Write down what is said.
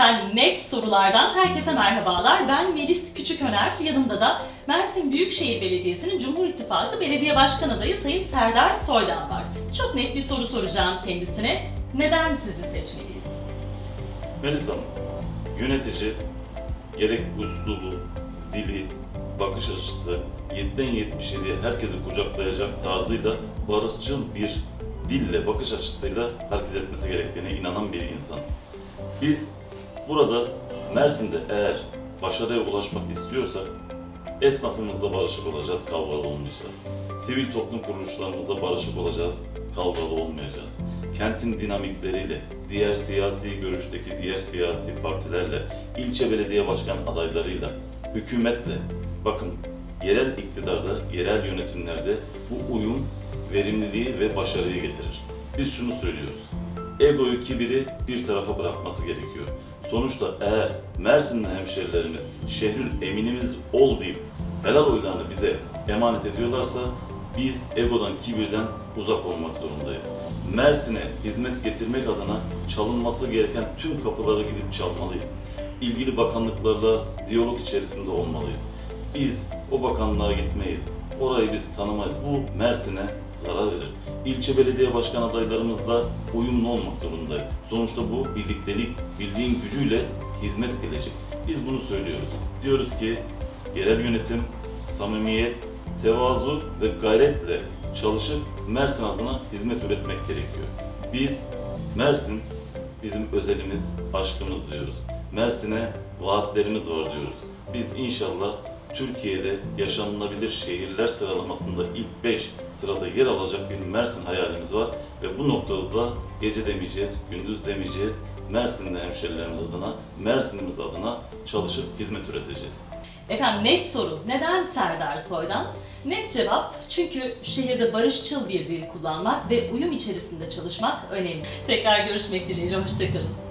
Efendim net sorulardan herkese merhabalar. Ben Melis Küçüköner. Yanımda da Mersin Büyükşehir Belediyesi'nin Cumhur İttifakı Belediye Başkan Adayı Sayın Serdar Soydan var. Çok net bir soru soracağım kendisine. Neden sizi seçmeliyiz? Melis Hanım, yönetici gerek üslubu, dili, bakış açısı 7'den 77'ye herkesi kucaklayacak tarzıyla barışçıl bir dille, bakış açısıyla hareket etmesi gerektiğine inanan bir insan. Biz burada Mersin'de eğer başarıya ulaşmak istiyorsak esnafımızla barışık olacağız, kavgalı olmayacağız. Sivil toplum kuruluşlarımızla barışık olacağız, kavgalı olmayacağız. Kentin dinamikleriyle, diğer siyasi görüşteki diğer siyasi partilerle, ilçe belediye başkan adaylarıyla, hükümetle, bakın yerel iktidarda, yerel yönetimlerde bu uyum verimliliği ve başarıyı getirir. Biz şunu söylüyoruz. Egoyu, kibiri bir tarafa bırakması gerekiyor. Sonuçta eğer Mersinli hemşerilerimiz şehrül eminimiz ol deyip helal oylarını bize emanet ediyorlarsa biz egodan, kibirden uzak olmak zorundayız. Mersin'e hizmet getirmek adına çalınması gereken tüm kapılara gidip çalmalıyız. İlgili bakanlıklarla diyalog içerisinde olmalıyız. Biz o bakanlığa gitmeyiz. Orayı biz tanımayız. Bu Mersin'e zarar verir. İlçe belediye başkan adaylarımızla uyumlu olmak zorundayız. Sonuçta bu birliktelik, birliğin gücüyle hizmet gelecek. Biz bunu söylüyoruz. Diyoruz ki yerel yönetim, samimiyet, tevazu ve gayretle çalışıp Mersin adına hizmet üretmek gerekiyor. Biz Mersin bizim özelimiz, aşkımız diyoruz. Mersin'e vaatlerimiz var diyoruz. Biz inşallah Türkiye'de yaşanılabilir şehirler sıralamasında ilk 5 sırada yer alacak bir Mersin hayalimiz var ve bu noktada da gece demeyeceğiz, gündüz demeyeceğiz. Mersin'de hemşerilerimiz adına, Mersin'imiz adına çalışıp hizmet üreteceğiz. Efendim net soru. Neden Serdar Soydan? Net cevap çünkü şehirde barışçıl bir dil kullanmak ve uyum içerisinde çalışmak önemli. Tekrar görüşmek dileğiyle. Hoşçakalın.